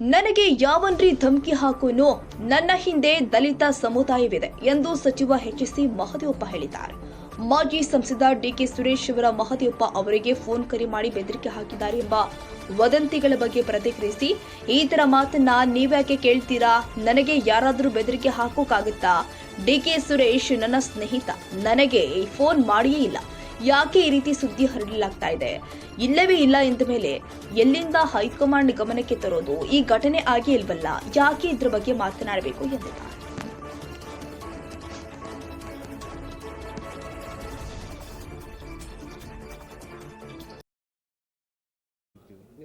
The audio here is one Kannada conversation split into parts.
ನನಗೆ ಯಾವನ್ರಿ ಧಮಕಿ ಹಾಕೋನು ನನ್ನ ಹಿಂದೆ ದಲಿತ ಸಮುದಾಯವಿದೆ ಎಂದು ಸಚಿವ ಎಚ್ಸಿ ಮಹದೇವಪ್ಪ ಹೇಳಿದ್ದಾರೆ. ಮಾಜಿ ಸಂಸದ ಡಿಕೆ ಸುರೇಶ್ ಅವರ ಮಹದೇವಪ್ಪ ಅವರಿಗೆ ಫೋನ್ ಕರೆ ಮಾಡಿ ಬೆದರಿಕೆ ಹಾಕಿದ್ದಾರೆ ಎಂಬ ವದಂತಿಗಳ ಬಗ್ಗೆ ಪ್ರತಿಕ್ರಿಯಿಸಿ, ಈ ತರ ಮಾತನ್ನ ನೀವ್ಯಾಕೆ ಕೇಳ್ತೀರಾ? ನನಗೆ ಯಾರಾದರೂ ಬೆದರಿಕೆ ಹಾಕೋಕಾಗುತ್ತಾ? ಡಿಕೆ ಸುರೇಶ್ ನನ್ನ ಸ್ನೇಹಿತ, ನನಗೆ ಫೋನ್ ಮಾಡಿಯೇ ಇಲ್ಲ. ಯಾಕೆ ಈ ರೀತಿ ಸುದ್ದಿ ಹರಡಲಾಗ್ತಾ ಇದೆ? ಇಲ್ಲವೇ ಇಲ್ಲ ಎಂದ ಮೇಲೆ ಎಲ್ಲಿಂದ ಹೈಕಮಾಂಡ್ ಗಮನಕ್ಕೆ ತರೋದು ಈ ಘಟನೆ ಆಗಿ ಇಲ್ವಲ್ಲ? ಯಾಕೆ ಇದ್ರ ಬಗ್ಗೆ ಮಾತನಾಡಬೇಕು ಎಂದಿದ್ದಾರೆ.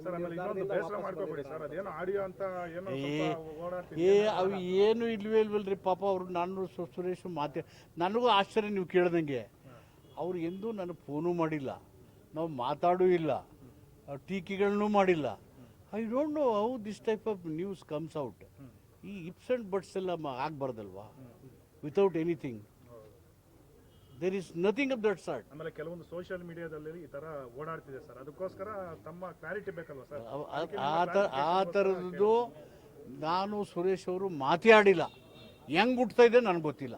ಸರ್ ಇನ್ನೊಂದು ಬೇಸರ ಮಾಡ್ಕೋಬೇಡಿ ಸರ್. ಅದೇನೋ ಆಡಿಯೋ ಅಂತ ಏನೋ ಏ ಸ್ವಲ್ಪ ಓಡಾಡ್ತಿದೆ ಏ ಅವು ಏನು ಇಲ್ವೇ ಇಲ್ವಲ್ರಿ. ಪಾಪ ಅವರು ನಾನು ಸು- ಸುರೇಶ್ ಮಾತೆ ನನಗೂ ಆಶ್ಚರ್ಯ ನೀವು ಕೇಳ್ದಂಗೆ. ಅವ್ರು ಎಂದೂ ನನಗೆ ಫೋನು ಮಾಡಿಲ್ಲ. ನಾವು ಮಾತಾಡೂ ಇಲ್ಲ. ಟೀಕೆಗಳನ್ನು ಮಾಡಿಲ್ಲ. I don't know how this type of news comes out. ಈ ಇಪ್ಸ್ ಆ್ಯಂಡ್ ಬಟ್ಸ್ ಎಲ್ಲ ಆಗಬಾರ್ದಲ್ವಾ? Without anything. There is nothing of that sort. ಆಮೇಲೆ ಕೆಲವೊಂದು ಸೋಷಿಯಲ್ ಮೀಡಿಯಾದಲ್ಲಿ ಈ ತರ ಓಡಾಡ್ತಿದೆ ಸರ್. ಅದಕ್ಕೋಸ್ಕರ ತಮ್ಮ ಕ್ಲಾರಿಟಿ ಬೇಕಲ್ವಾ ಸರ್? ಆ ಥರ ಆ ಥರದ್ದು ನಾನು ಸುರೇಶ್ ಅವರು ಮಾತಾಡಿಲ್ಲ. ಹೆಂಗ್ ಹುಟ್ತಾ ಇದೆ ನನಗೆ ಗೊತ್ತಿಲ್ಲ.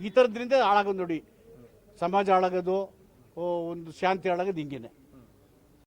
ಈ ಥರದ್ರಿಂದ ಹಾಳಾಗೋದು ನೋಡಿ. ಸಮಾಜ ಹಾಳಾಗೋದು ಒಂದು ಶಾಂತಿ ಹಾಳಾಗೋದು ಹಿಂಗೇನೆ.